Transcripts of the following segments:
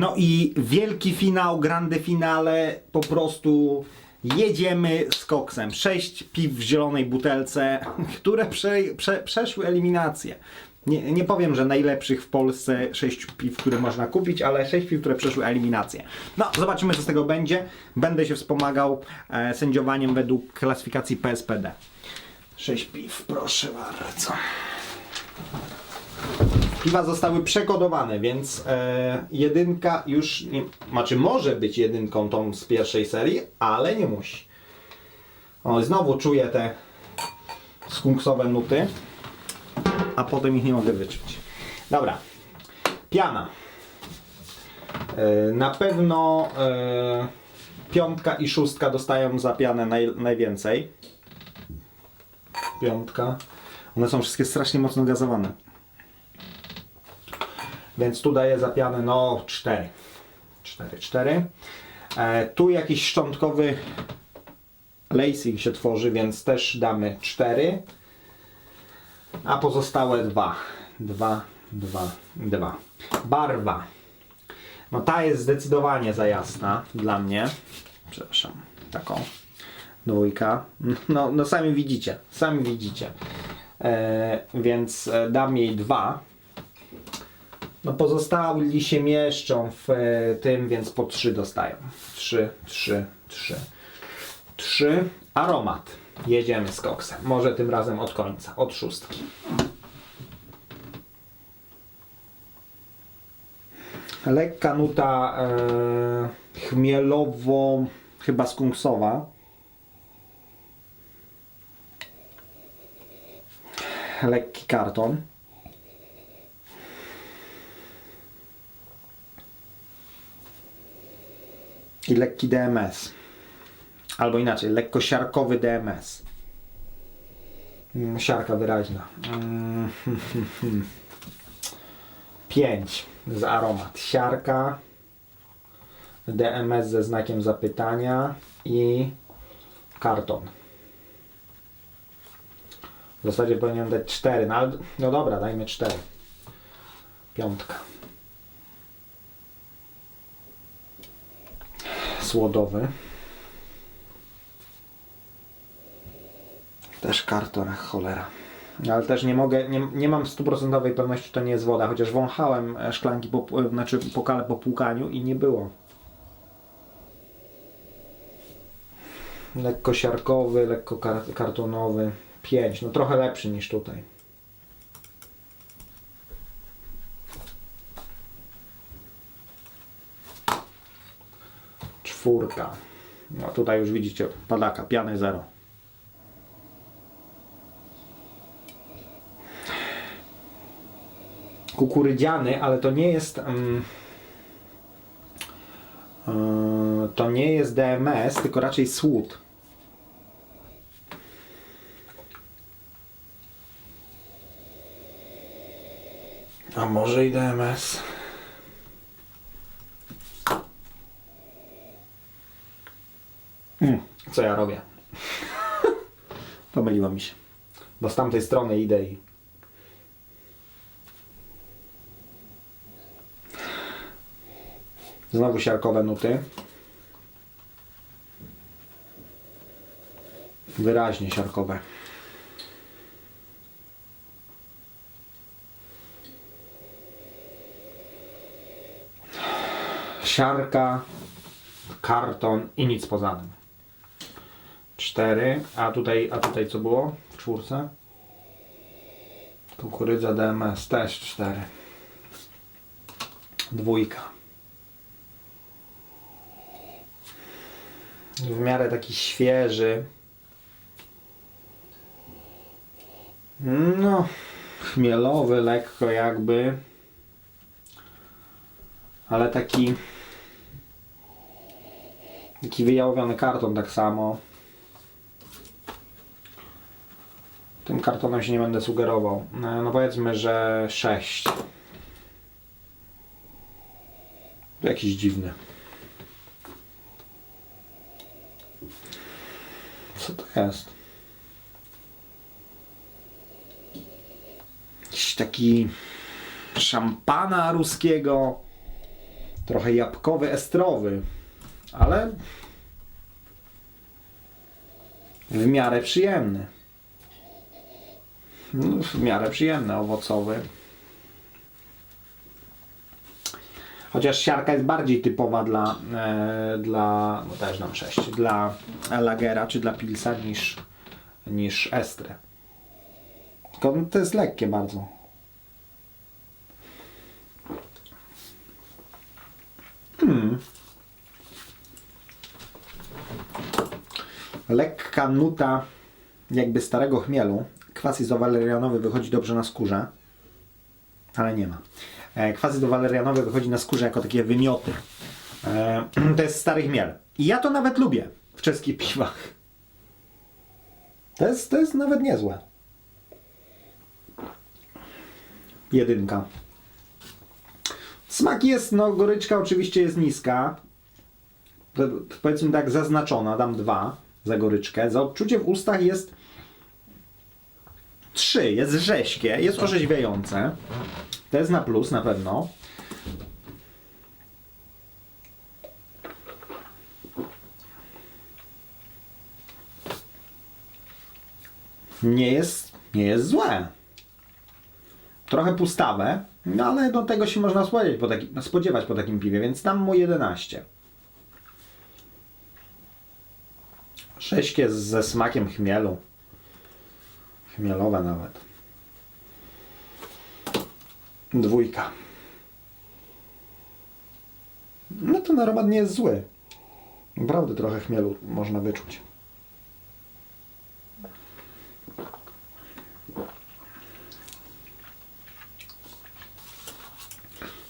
No i wielki finał, grande finale, po prostu jedziemy z koksem. Sześć piw w zielonej butelce, które prze, prze, przeszły eliminację. Nie, nie powiem, że najlepszych w Polsce sześć piw, które można kupić, ale sześć piw, które przeszły eliminację. No, zobaczymy co z tego będzie. Będę się wspomagał e, sędziowaniem według klasyfikacji PSPD. Sześć piw, proszę bardzo. Piwa zostały przekodowane, więc e, jedynka już nie, znaczy może być jedynką tą z pierwszej serii, ale nie musi. O, znowu czuję te skunksowe nuty, a potem ich nie mogę wyczuć. Dobra, piana. E, na pewno e, piątka i szóstka dostają za pianę naj, najwięcej. Piątka. One są wszystkie strasznie mocno gazowane. Więc tu daję za pianę no 4. 4, 4. E, tu jakiś szczątkowy lacing się tworzy, więc też damy 4. A pozostałe 2. 2, 2, 2. Barwa. No ta jest zdecydowanie za jasna dla mnie. Przepraszam, taką dwójka. No, no sami widzicie, sami widzicie. E, więc e, dam jej 2. No pozostali się mieszczą w e, tym, więc po 3 dostają. 3, 3, 3. 3. Aromat. Jedziemy z koksem. Może tym razem od końca, od szóstki. Lekka nuta e, chmielowo, chyba skunksowa. Lekki karton. I lekki DMS. Albo inaczej, lekko siarkowy DMS. Mm, Siarka wyraźna. Mm, 5 z aromat. Siarka, DMS ze znakiem zapytania i karton. W zasadzie powinienem dać 4, no, ale, no dobra, dajmy 4. Piątka. Słodowy. Też karton, cholera. Ale też nie mogę, nie, nie mam stuprocentowej pewności, czy to nie jest woda, chociaż wąchałem e, szklanki, po, e, znaczy pokale po płukaniu i nie było. Lekko siarkowy, lekko kar kartonowy. 5, no trochę lepszy niż tutaj. Czwórka. No tutaj już widzicie padaka, piany zero. Kukurydziany, ale to nie jest. yy, to nie jest DMS, tylko raczej słód. A może i DMS? Co ja robię? Pomyliło mi się. Bo z tamtej strony idę i... Znowu siarkowe nuty. Wyraźnie siarkowe. Siarka, karton i nic poza tym. 4, a tutaj, a tutaj co było w czwórce? Kukurydza DMS też 4. Dwójka. W miarę taki świeży. No, chmielowy lekko jakby. Ale taki taki wyjałowiony karton tak samo. Tym kartonem się nie będę sugerował. No no powiedzmy, że 6. Jakiś dziwny. Co to jest? Jakiś taki szampana ruskiego. Trochę jabłkowy, estrowy, ale w miarę przyjemny. No, w miarę przyjemny, owocowy. Chociaż siarka jest bardziej typowa dla, e, dla no też dam 6, dla lagera czy dla pilsa niż, niż estry. Tylko to jest lekkie bardzo. Hmm. Lekka nuta jakby starego chmielu. Kwas izowalerianowy wychodzi dobrze na skórze, ale nie ma. E, Kwas izowalerianowy wychodzi na skórze jako takie wymioty. E, To jest stary chmiel. I ja to nawet lubię w czeskich piwach. To jest, to jest nawet niezłe. Jedynka. Smak jest, no goryczka oczywiście jest niska. Po- Powiedzmy tak zaznaczona, dam dwa za goryczkę. Za odczucie w ustach jest trzy, jest rześkie, jest orzeźwiające. To jest na plus na pewno. Nie jest, nie jest złe. Trochę pustawe, no ale do tego się można spodziewać po, taki, spodziewać po takim piwie, więc dam mu 11. Sześćkie ze smakiem chmielu. Chmielowe nawet. Dwójka. No ten aromat nie jest zły. Naprawdę trochę chmielu można wyczuć.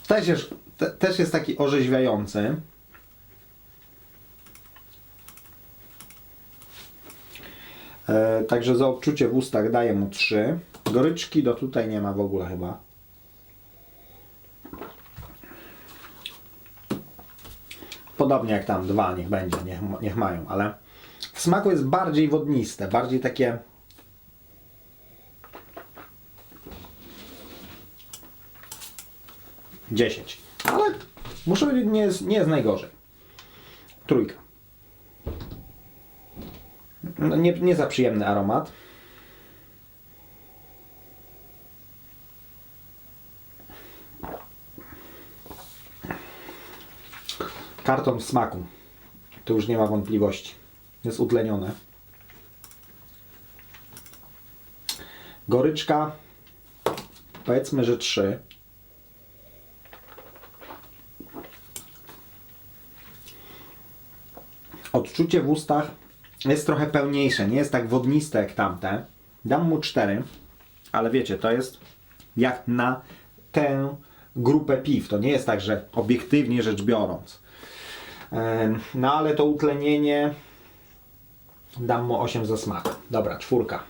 Też jest, te, też jest taki orzeźwiający. Także za odczucie w ustach daję mu 3. Goryczki do tutaj nie ma w ogóle chyba. Podobnie jak tam dwa, niech będzie, niech, niech mają, ale w smaku jest bardziej wodniste, bardziej takie. Dziesięć. Ale muszę powiedzieć, nie jest, nie jest najgorzej. Trójka. No, nie, nie za przyjemny aromat. Karton smaku. Tu już nie ma wątpliwości. Jest utlenione. Goryczka. Powiedzmy, że 3. Odczucie w ustach jest trochę pełniejsze, nie jest tak wodniste jak tamte. Dam mu 4, ale wiecie, to jest jak na tę grupę piw. To nie jest tak, że obiektywnie rzecz biorąc. No ale to utlenienie dam mu 8 za smak. Dobra, czwórka.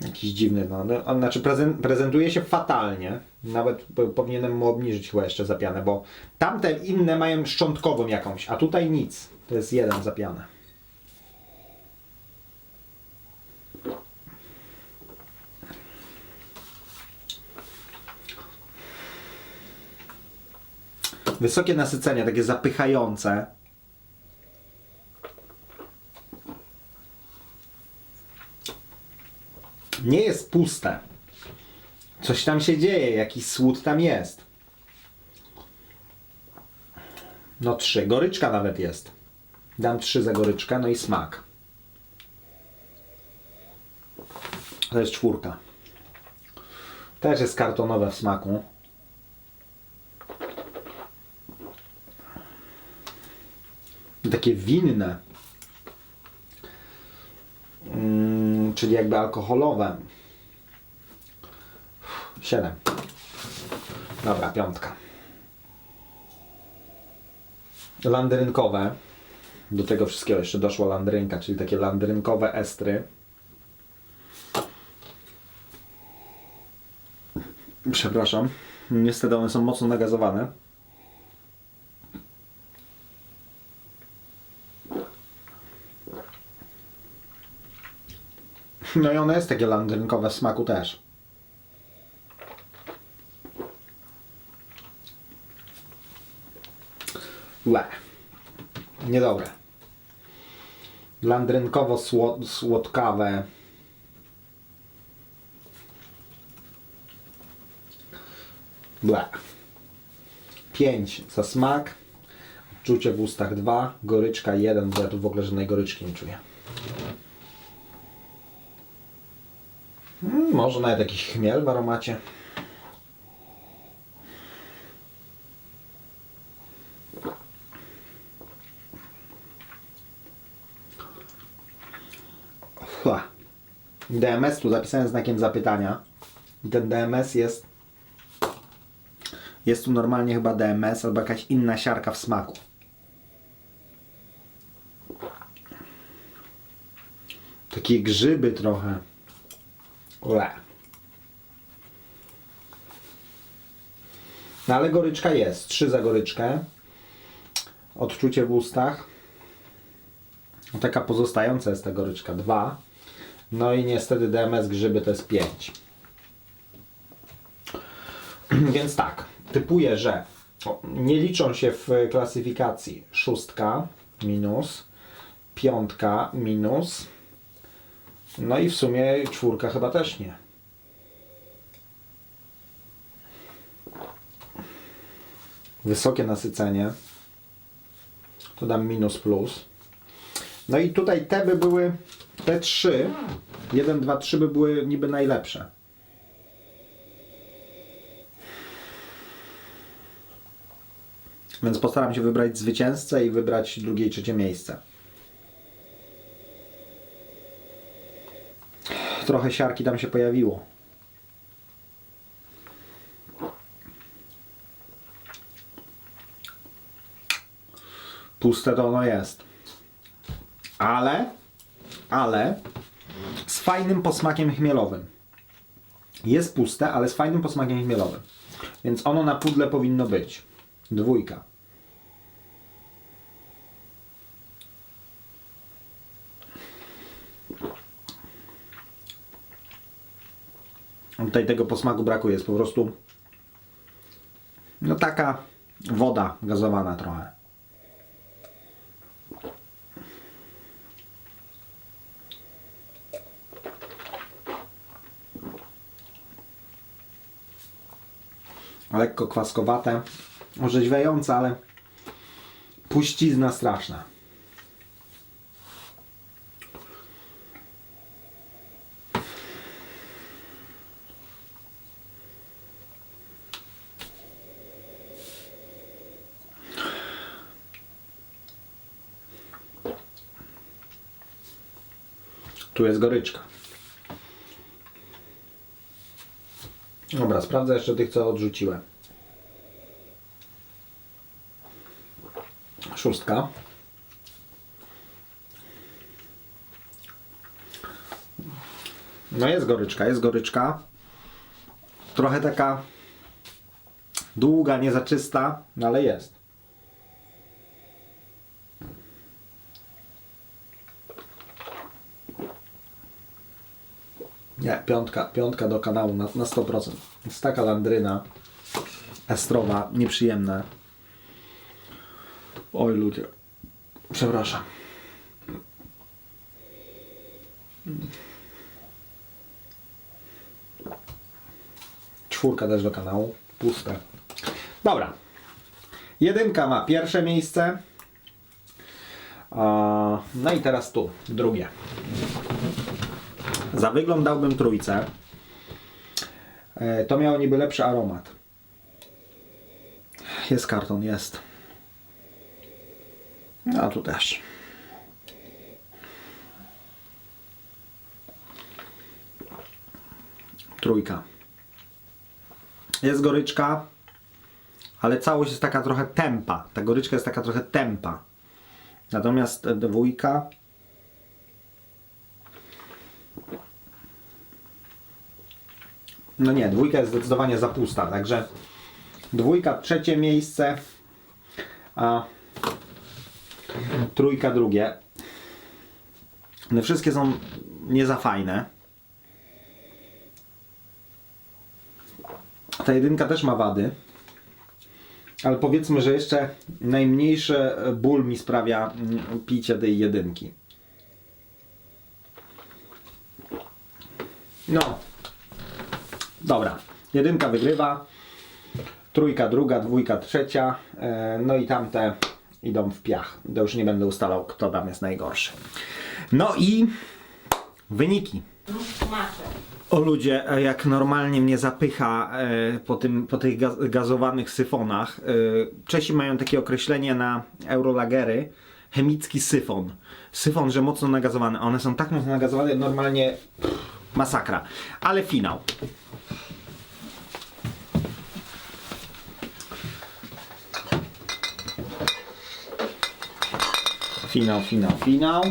Jakiś dziwny, no, no, on znaczy prezen, prezentuje się fatalnie. Nawet po- powinienem mu obniżyć chyba jeszcze zapianę, bo tamte inne mają szczątkową jakąś, a tutaj nic. To jest jeden zapianę. Wysokie nasycenie, takie zapychające. Nie jest puste. Coś tam się dzieje, jakiś słód tam jest. No trzy. Goryczka nawet jest. Dam trzy za goryczkę, no i smak. To jest czwórka. Też jest kartonowe w smaku. Takie winne. Mm, czyli jakby alkoholowe. 7. Dobra, piątka. Landrynkowe. Do tego wszystkiego jeszcze doszła landrynka, czyli takie landrynkowe estry. Przepraszam. Niestety one są mocno nagazowane. No i ono jest takie landrynkowe w smaku też. Łe. Niedobre. Landrynkowo-słodkawe. Ble. 5 za smak. Czucie w ustach 2. Goryczka 1, bo ja tu w ogóle żadnej goryczki nie czuję. Mm, może nawet jakiś chmiel w aromacie. DMS tu zapisałem znakiem zapytania. I ten DMS jest. Jest tu normalnie chyba DMS albo jakaś inna siarka w smaku. Takie grzyby trochę. Ule. No ale goryczka jest. Trzy za goryczkę. Odczucie w ustach. No, Taka pozostająca jest ta goryczka 2. No i niestety DMS grzyby to jest 5. Więc tak, typuję, że nie liczą się w klasyfikacji szóstka minus, piątka minus, no i w sumie czwórka chyba też nie. Wysokie nasycenie. To dam minus plus. No i tutaj te by były, te trzy, 1, 2, 3 by były niby najlepsze. Więc postaram się wybrać zwycięzcę i wybrać drugie i trzecie miejsce. Trochę siarki tam się pojawiło. Puste to ono jest. Ale, ale z fajnym posmakiem chmielowym. Jest puste, ale z fajnym posmakiem chmielowym. Więc ono na pudle powinno być. Dwójka. Tutaj tego posmaku brakuje. Jest po prostu no taka woda gazowana trochę. Lekko kwaskowate, orzeźwiające, ale puścizna straszna. Tu jest goryczka. Dobra, sprawdzę jeszcze tych, co odrzuciłem. Szóstka. No jest goryczka, jest goryczka. Trochę taka długa, niezaczysta, no ale jest. Nie, piątka, piątka do kanału na, na 100%. Jest taka landryna estrowa, nieprzyjemna. Oj ludzie. Przepraszam. Czwórka też do kanału. Puste. Dobra. Jedynka ma pierwsze miejsce. No i teraz tu, drugie. Za wygląd dałbym trójce. To miało niby lepszy aromat. Jest karton, jest. No tu też. Trójka. Jest goryczka, ale całość jest taka trochę tempa. Ta goryczka jest taka trochę tempa. Natomiast dwójka No nie, dwójka jest zdecydowanie za pusta, także dwójka trzecie miejsce, a trójka drugie. One wszystkie są nie za fajne. Ta jedynka też ma wady, Ale powiedzmy, że jeszcze najmniejszy ból mi sprawia mm, picie tej jedynki. No. Dobra. Jedynka wygrywa. Trójka druga, dwójka trzecia. e, No i tamte idą w piach. To już nie będę ustalał, kto tam jest najgorszy. No i wyniki. O ludzie, e, jak normalnie mnie zapycha e, po, tym, po tych gaz, gazowanych syfonach. Czesi mają takie określenie na eurolagery. Chemicki syfon. Syfon, że mocno nagazowany. One są tak mocno nagazowane, normalnie pff, masakra. Ale finał. Finał, finał, finał.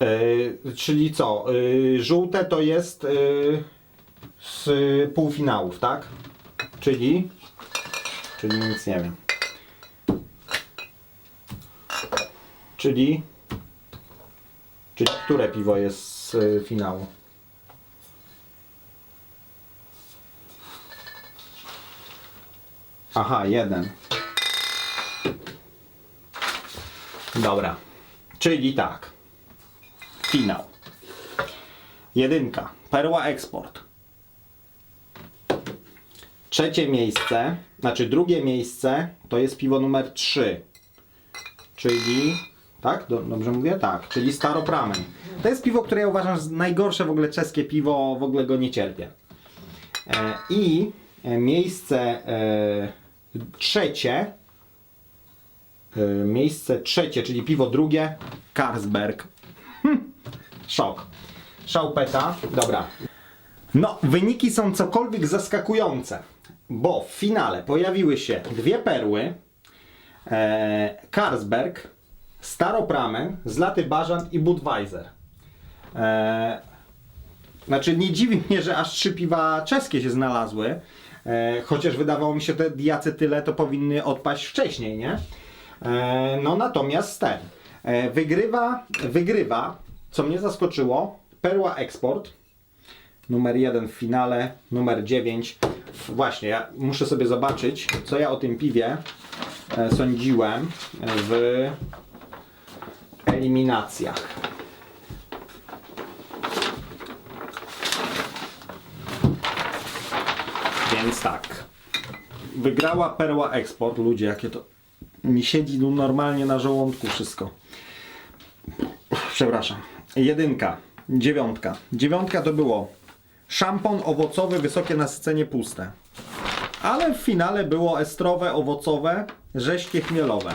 E, czyli co? E, żółte to jest e, z półfinałów, tak? Czyli? Czyli nic nie wiem. Czyli? Czyli które piwo jest z e, finału? Aha, jeden. Dobra. Czyli tak. Finał. Jedynka. Perła Eksport. Trzecie miejsce, znaczy drugie miejsce to jest piwo numer 3. Czyli, tak? Do, dobrze mówię? Tak. Czyli Staropramen. To jest piwo, które ja uważam za najgorsze w ogóle czeskie piwo, w ogóle go nie cierpię. E, I e, miejsce e, trzecie miejsce trzecie, czyli piwo drugie Carlsberg. Szok. Szałpeta. Dobra. No, wyniki są cokolwiek zaskakujące, bo w finale pojawiły się dwie perły, e, Carlsberg, Staropramen, Zlaty Bażant i Budweiser. E, znaczy, nie dziwi mnie, że aż trzy piwa czeskie się znalazły, e, chociaż wydawało mi się, te diacetyle to powinny odpaść wcześniej, nie? E, no natomiast ten e, wygrywa, wygrywa, co mnie zaskoczyło, Perła Export, numer jeden w finale, numer 9. Właśnie, ja muszę sobie zobaczyć, co ja o tym piwie e, sądziłem w eliminacjach. Więc tak. Wygrała Perła Export. Ludzie, jakie to mi siedzi tu normalnie na żołądku wszystko. Przepraszam. Jedynka, dziewiątka. Dziewiątka to było szampon owocowy, wysokie nasycenie puste. Ale w finale było estrowe, owocowe, rześkie chmielowe.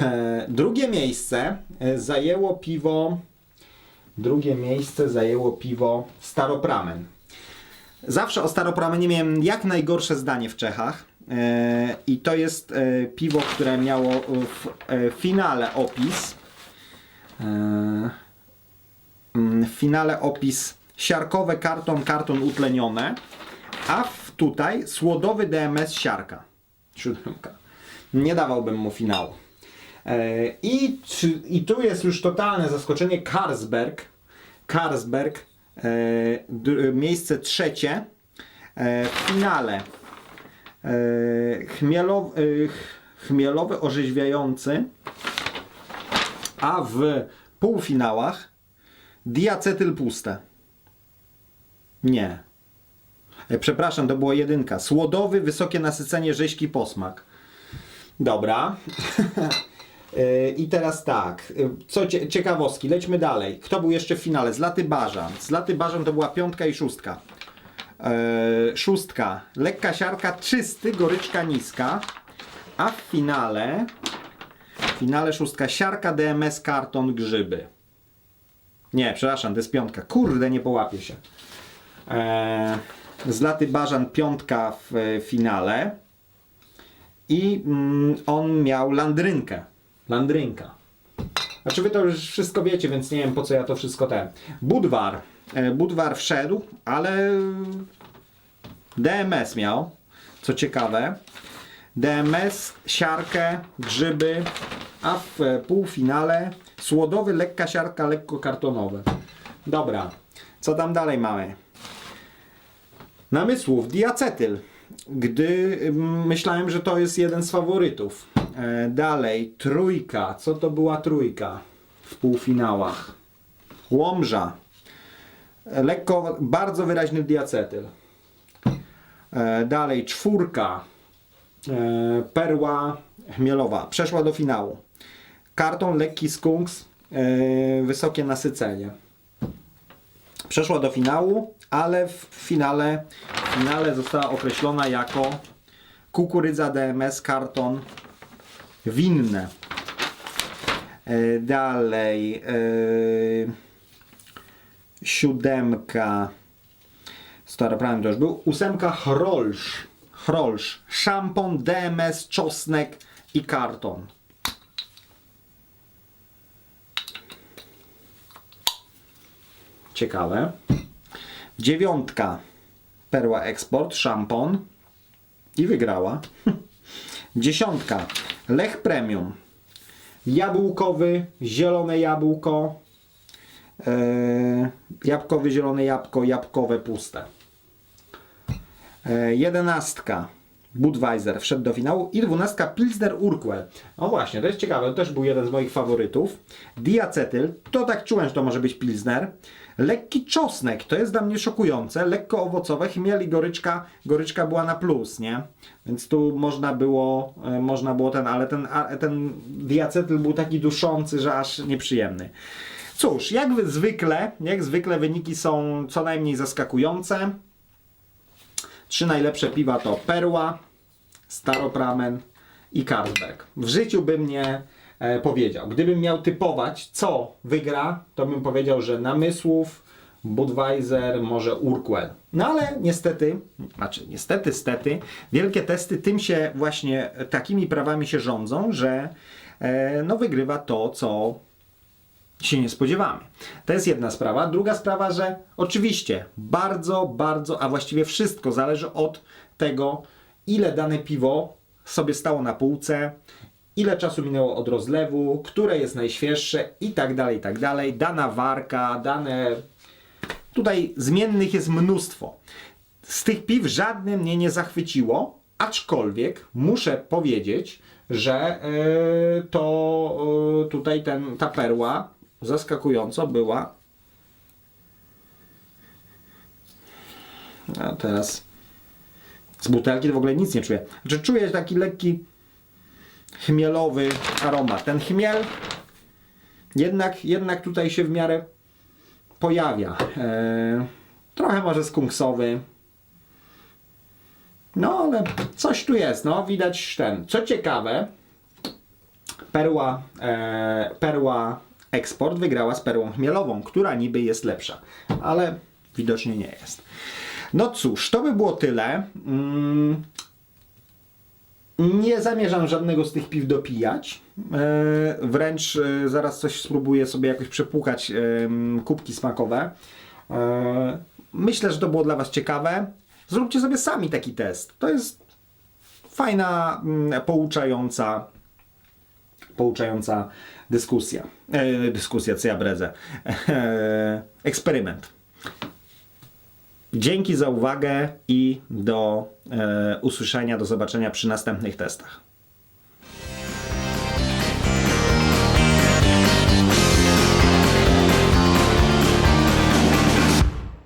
E, drugie miejsce e, zajęło piwo. Drugie miejsce zajęło piwo Staropramen. Zawsze o Staropramenie miałem jak najgorsze zdanie w Czechach. E, I to jest e, piwo, które miało w e, finale opis. Mm, w finale opis siarkowe karton, karton utlenione, a tutaj słodowy DMS siarka. Siódemka. Nie dawałbym mu finału. I, I tu jest już totalne zaskoczenie. Carlsberg. Carlsberg. Miejsce trzecie. W finale. E, chmielowy, e, ch- chmielowy orzeźwiający. A w półfinałach diacetyl puste. Nie. E, Przepraszam, to była jedynka. Słodowy, wysokie nasycenie, rzeźki posmak. Dobra. I teraz tak, co cie, ciekawostki, lećmy dalej. Kto był jeszcze w finale? Zlaty Bażan. Zlaty Bażan to była piątka i szóstka. E, szóstka, lekka siarka, czysty, goryczka niska. A w finale, w finale szóstka, siarka, DMS, karton, grzyby. Nie, przepraszam, to jest piątka. Kurde, nie połapię się. E, Zlaty Bażan piątka w e, finale. I mm, on miał landrynkę. Landrynka. Znaczy wy to już wszystko wiecie, więc nie wiem po co ja to wszystko ten. Budwar. E, Budwar wszedł, ale DMS miał. Co ciekawe. DMS, siarkę, grzyby, a w półfinale słodowy, lekka siarka, lekko kartonowe. Dobra, co tam dalej mamy? Namysłów, diacetyl. Gdy myślałem, że to jest jeden z faworytów. E, dalej, trójka. Co to była trójka w półfinałach? Łomża. E, Lekko, bardzo wyraźny diacetyl. E, dalej, czwórka. E, perła chmielowa. Przeszła do finału. Karton lekki skunks. Wysokie nasycenie przeszła do finału, ale w finale, w finale została określona jako kukurydza DMS karton winne. Dalej e, siódemka staroprawem to już był. Ósemka chrolsz. Chrolsz. Szampon, DMS, czosnek i karton. Ciekawe. Dziewiątka. Perła Export, szampon. I wygrała. Dziesiątka. Lech Premium. Jabłkowy, zielone jabłko. Eee, jabłkowy, zielone jabłko, jabłkowe puste. Eee, jedenastka. Budweiser wszedł do finału i dwunastka Pilsner Urquell. O właśnie, to jest ciekawe, to też był jeden z moich faworytów. Diacetyl, to tak czułem, że to może być Pilsner. Lekki czosnek, to jest dla mnie szokujące. Lekko owocowe, chmiel i goryczka. Goryczka była na plus, nie? Więc tu można było, e, można było ten, ale ten, ten diacetyl był taki duszący, że aż nieprzyjemny. Cóż, jak wy- zwykle, jak zwykle wyniki są co najmniej zaskakujące. Trzy najlepsze piwa to Perła, Staropramen i Carlsberg. W życiu bym nie e, powiedział. Gdybym miał typować, co wygra, to bym powiedział, że Namysłów, Budweiser, może Urquell. No ale niestety, znaczy niestety, stety, wielkie testy tym się właśnie takimi prawami się rządzą, że e, no wygrywa to, co się nie spodziewamy. To jest jedna sprawa. Druga sprawa, że oczywiście bardzo, bardzo, a właściwie wszystko zależy od tego, ile dane piwo sobie stało na półce, ile czasu minęło od rozlewu, które jest najświeższe i tak dalej, i tak dalej. Dana warka, dane... Tutaj zmiennych jest mnóstwo. Z tych piw żadne mnie nie zachwyciło, aczkolwiek muszę powiedzieć, że yy, to yy, tutaj ten, ta perła zaskakująco była. A teraz z butelki to w ogóle nic nie czuję. Znaczy czuję taki lekki chmielowy aromat. Ten chmiel jednak, jednak tutaj się w miarę pojawia. E, trochę może skunksowy. No ale coś tu jest, no widać ten. Co ciekawe, perła, e, perła eksport wygrała z perłą chmielową, która niby jest lepsza, ale widocznie nie jest. No cóż, to by było tyle. Mm, nie zamierzam żadnego z tych piw dopijać. E, wręcz e, zaraz coś spróbuję sobie jakoś przepłukać em, kubki smakowe. E, myślę, że to było dla Was ciekawe. Zróbcie sobie sami taki test. To jest fajna, mm, pouczająca, pouczająca dyskusja. E, dyskusja, co ja bredzę. E, eksperyment. Dzięki za uwagę i do e, usłyszenia, do zobaczenia przy następnych testach.